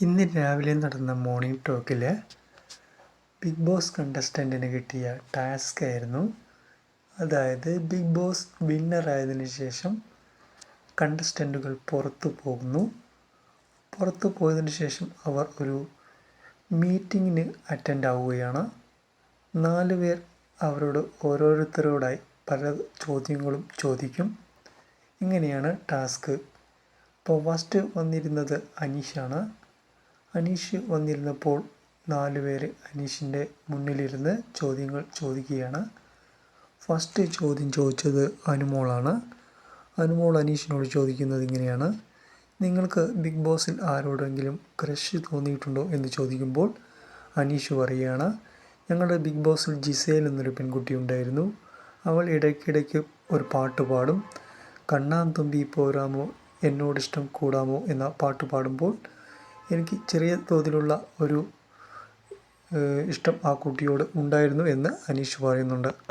ഇന്ന് രാവിലെ നടന്ന മോർണിംഗ് ടോക്കിൽ ബിഗ് ബോസ് കണ്ടസ്റ്റന്റിന് കിട്ടിയ ടാസ്ക് ആയിരുന്നു. അതായത് ബിഗ് ബോസ് വിന്നറായതിന് ശേഷം കണ്ടസ്റ്റന്റുകൾ പുറത്തു പോകുന്നു. പുറത്തു പോയതിന് ശേഷം അവർ ഒരു മീറ്റിങ്ങിന് അറ്റൻഡ് ആവുകയാണ്. നാല് പേർ അവരോട് ഓരോരുത്തരോടായി പല ചോദ്യങ്ങളും ചോദിക്കും. ഇങ്ങനെയാണ് ടാസ്ക് അപ്പോൾ ഫസ്റ്റ് വന്നിരുന്നത് അനീഷാണ്. അനീഷ് വന്നിരുന്നപ്പോൾ നാല് പേര് അനീഷിന്റെ മുന്നിലിരുന്ന് ചോദ്യങ്ങൾ ചോദിക്കുകയാണ്. ഫസ്റ്റ് ചോദ്യം ചോദിച്ചത് അനുമോളാണ്. അനുമോൾ അനീഷിനോട് ചോദിക്കുന്നത് ഇങ്ങനെയാണ്. നിങ്ങൾക്ക് ബിഗ് ബോസിൽ ആരോടെങ്കിലും ക്രഷ് തോന്നിയിട്ടുണ്ടോ? എന്ന് ചോദിക്കുമ്പോൾ അനീഷ് പറയുകയാണ് ഞങ്ങളുടെ ബിഗ് ബോസിൽ ജിസേൽ എന്നൊരു പെൺകുട്ടി ഉണ്ടായിരുന്നു. അവൾ ഇടയ്ക്കിടയ്ക്ക് ഒരു പാട്ട് പാടും. കണ്ണാൻ തുമ്പി പോരാമോ? എന്നോടിഷ്ടം കൂടാമോ? എന്ന പാട്ട് പാടുമ്പോൾ എനിക്ക് ചെറിയ തോതിലുള്ള ഒരു ഇഷ്ടം ആ കുട്ടിയോട് ഉണ്ടായിരുന്നു എന്ന് അനീഷ് പറയുന്നുണ്ട്.